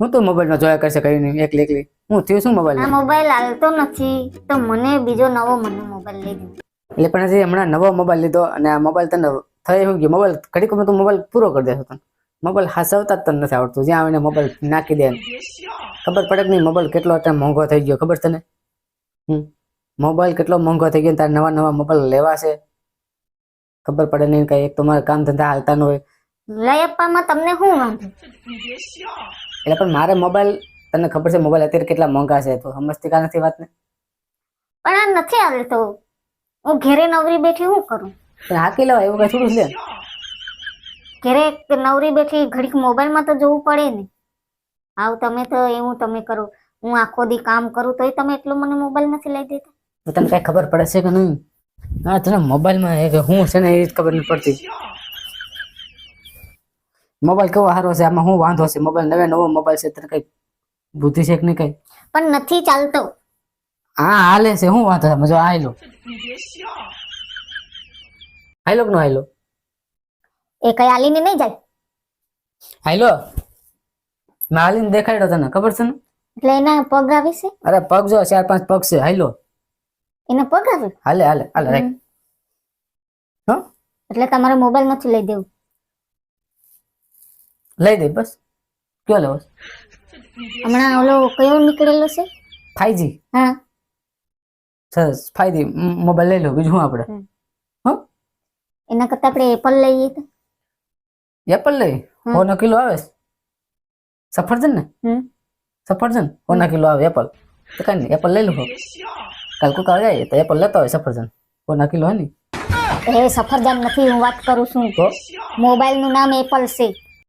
હું તો મોબાઈલમાં જોયા કરશે કઈ નહીં એકલી એકલી. હું થયું શું આ મોબાઈલ મોબાઈલ હાલતો નથી તો મને બીજો નવો મને મોબાઈલ લઈ દીધો એટલે પણ હજી હમણાં નવો મોબાઈલ લીધો અને આ મોબાઈલ તને થઈ ગયો? મોબાઈલ ઘડીક તો મોબાઈલ પૂરો કરી દેશો તને મોબાઈલ હસાવતા જ તને નથી આવડતું. જ્યાં આવીને મોબાઈલ નાખી દે ખબર પડે કે નહીં મોબાઈલ કેટલો અત્યારે મોંઘો થઈ ગયો ખબર તને? હમ. મોબાઈલ કેટલો મોંઘો થઈ ગયો તારે નવા નવા મોબાઈલ લેવા છે ખબર પડે નહીં કઈ. એક તો મારા કામ ધંધા હાલતા ન હોય. લઈ આપવામાં તમને શું વાંધો? એટલે પણ મારે મોબાઈલ તને ખબર છે મોબાઈલ અત્યારે કેટલા મોંઘા છે તો સમજતી કા નથી વાત ને પણ આ નથી હાલતો હું ઘેરે નવરી બેઠી શું કરું? હાકી લેવા એવું કઈ થોડું છે ઘેરે નવરી બેઠી ઘડીક મોબાઈલમાં તો જોવું પડે ને. આવ તમે તો એવું તમે કરો. હું આખો દી કામ કરું તોય તમે એટલો મને મોબાઈલ નથી લઈ દેતા. તો તને કઈ ખબર પડે છે કે નહીં? હા તને મોબાઈલમાં એ કે હું છે ને એ જ ખબર નથી પડતી. મોબાઈલ કેવો સારો છે? આમાં શું વાંધો છે? મોબાઈલ નવે નવો મોબાઈલ છે તને કઈ બુદ્ધિ છે કે નહીં કઈ? પણ નથી ચાલતો. હા હાલે છે. શું વાંધો છે? મજો આયલો આયલો કે નો આયલો એ કઈ હાલીને નહીં જાય? આયલો મેં હાલીને દેખાડ્યો તને. ખબર છે ને? એટલે એના પગ આવે છે? અરે પગ જો ચાર પાંચ પગ છે. હાયલો એના પગ આવે? હાલે હાલે હાલે રાઈટ. હા? એટલે તમારો મોબાઈલ નથી લઈ દેવું. લઈ દે બસ. કયો લેવો હમણાં ઓલો કયો નીકળેલો છે? ફાઈજી હા. સરસ ફાઈજી મોબાઈલ લઈ લો બીજું આપણે? હા? એના કરતા આપણે એપલ લઈએ તો. એપલ લઈ. હોનો કિલો આવે? સફરજન ને? સફરજન? હોના કિલો આવે એપલ. તો કઈ નહીં એપલ લઈ લો કાલ કોઈ કાલ જાય તો એપલ લેતો હોય સફરજન. હોના કિલો હે ને? એ સફરજન નથી હું વાત કરું છું. તો? મોબાઈલનું નામ એપલ છે.